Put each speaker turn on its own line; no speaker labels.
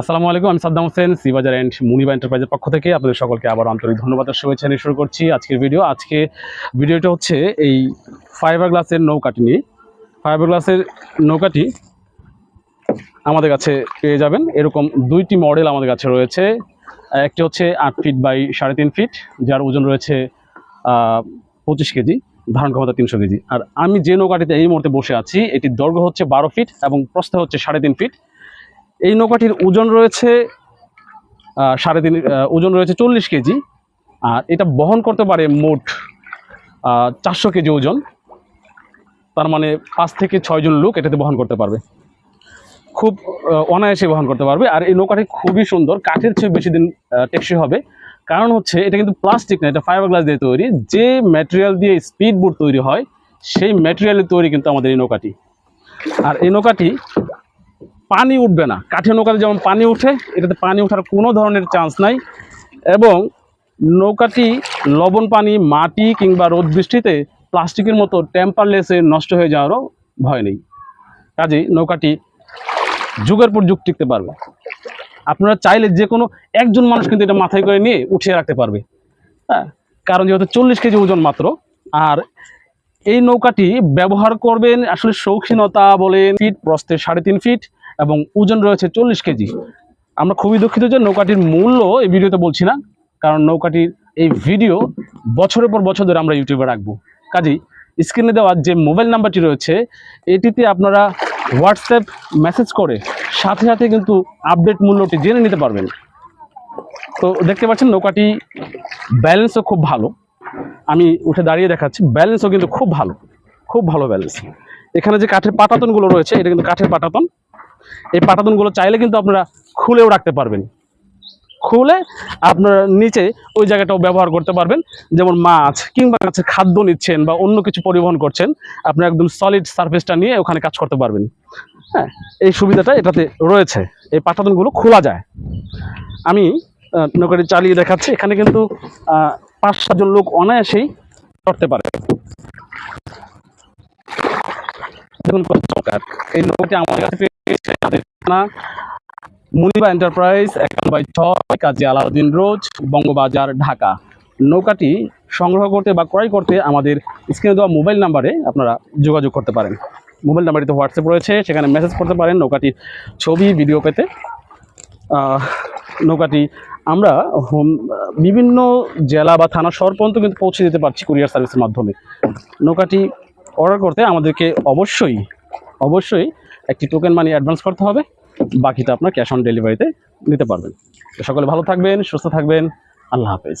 আসসালামু আলাইকুম, আমি সাদ্দাম হোসেন সিবাজার অ্যান্ড মুনিবা এন্টারপ্রাইজের পক্ষ থেকে আপনাদের সকলকে আবার আন্তরিক ধন্যবাদ শুভেচ্ছা নিয়ে শুরু করছি আজকের ভিডিও। আজকে ভিডিওটা হচ্ছে এই ফাইবার গ্লাসের নৌকাটি নিয়ে। ফাইবার গ্লাসের নৌকাটি আমাদের কাছে পেয়ে যাবেন। এরকম দুইটি মডেল আমাদের কাছে রয়েছে। একটি হচ্ছে আট ফিট বাই সাড়ে তিন ফিট যার ওজন রয়েছে পঁচিশ কেজি, ধারণ ক্ষমতা তিনশো কেজি। আর আমি যে নৌকাটিতে এই মুহূর্তে বসে আছি, এটির দৈর্ঘ্য হচ্ছে বারো ফিট এবং প্রস্থ হচ্ছে সাড়ে তিন ফিট এই নৌকাটির ওজন রয়েছে সাড়ে তিন ওজন রয়েছে চল্লিশ কেজি। আর এটা বহন করতে পারে মোট চারশো কেজি ওজন। তার মানে পাঁচ থেকে ছয়জন লোক এটাতে বহন করতে পারবে। খুব অনায়াসে বহন করতে পারবে। আর এই নৌকাটি খুবই সুন্দর, কাঠের চেয়ে বেশি দিন টেকসই হবে। কারণ হচ্ছে, এটা কিন্তু প্লাস্টিক না, এটা ফাইবার গ্লাস দিয়ে তৈরি। যে ম্যাটেরিয়াল দিয়ে স্পিড বোট তৈরি হয়, সেই ম্যাটেরিয়ালের তৈরি কিন্তু আমাদের এই নৌকাটি। আর এই নৌকাটি পানি উঠবে না। কাঠের নৌকাতে যেমন পানি উঠে, এটাতে পানি ওঠার কোনো ধরনের চান্স নাই। এবং নৌকাটি লবণ পানি, মাটি কিংবা রোদ বৃষ্টিতে প্লাস্টিকের মতো টেম্পারলেসে নষ্ট হয়ে যাওয়ারও ভয় নেই। কাজেই নৌকাটি যুগের পর যুগ টিকতে পারবে। আপনারা চাইলে যে কোনো একজন মানুষ কিন্তু এটা মাথায় করে নিয়ে উঠিয়ে রাখতে পারবে। হ্যাঁ কারণ যেহেতু চল্লিশ কেজি ওজন মাত্র, আর এই নৌকাটি ব্যবহার করবেন আসলে শৌখিনতা বলেন, ফিট প্রস্থে সাড়ে তিন ফিট এবং ওজন রয়েছে চল্লিশ কেজি। আমরা খুবই দুঃখিত যে নৌকাটির মূল্য এই ভিডিওতে বলছি না, কারণ নৌকাটির এই ভিডিও বছরের পর বছর ধরে আমরা ইউটিউবে রাখব। কাজেই স্ক্রিনে দেওয়া যে মোবাইল নাম্বারটি রয়েছে, এটিতে আপনারা হোয়াটসঅ্যাপ মেসেজ করে সাথে সাথে কিন্তু আপডেট মূল্যটি জেনে নিতে পারবেন। তো দেখতে পাচ্ছেন নৌকাটি ব্যালেন্সও খুব ভালো। আমি উঠে দাঁড়িয়ে দেখাচ্ছি, ব্যালেন্সও কিন্তু খুব ভালো খুব ভালো ব্যালেন্স। এখানে যে কাঠের পাটাতনগুলো রয়েছে, এটা কিন্তু কাঠের পাটাতন। এই পাটাতনগুলো চাইলে কিন্তু আপনারা খুলেও রাখতে পারবেন। খুলে আপনারা নিচে ওই জায়গাটাও ব্যবহার করতে পারবেন। যেমন মাছ কিংবা কাছে খাদ্য নিচ্ছেন বা অন্য কিছু পরিবহন করছেন, আপনারা একদম সলিড সারফেসটা নিয়ে ওখানে কাজ করতে পারবেন। হ্যাঁ এই সুবিধাটা এটাতে রয়েছে। এই পাটাতনগুলো খোলা যায়। আমি নৌকাটি চালিয়ে দেখাচ্ছি। এখানে কিন্তু পাঁচ সাতজন লোক অনায়াসেই করতে পারে। দেখুন এই নৌকাটি আমাদের কাছে মুনিবা এন্টারপ্রাইজ একান্ন বাই ছয়, কাজী আলাউদ্দিন রোজ, বঙ্গবাজার, ঢাকা। নৌকাটি সংগ্রহ করতে বা ক্রয় করতে আমাদের স্ক্রিনে দেওয়া মোবাইল নাম্বারে আপনারা যোগাযোগ করতে পারেন। মোবাইল নাম্বারটিতে হোয়াটসঅ্যাপ রয়েছে, সেখানে মেসেজ করতে পারেন নৌকাটির ছবি, ভিডিও পেতে। নৌকাটি আমরা হোম, বিভিন্ন জেলা বা থানা শহর পর্যন্ত কিন্তু পৌঁছে দিতে পারছি কুরিয়ার সার্ভিসের মাধ্যমে। নৌকাটি অর্ডার করতে আমাদেরকে অবশ্যই অবশ্যই একটি টোকেন মানি অ্যাডভান্স করতে হবে, বাকিটা আপনার ক্যাশ অন ডেলিভারিতে নিতে পারবেন। সকলে ভালো থাকবেন, সুস্থ থাকবেন, আল্লাহ হাফেজ।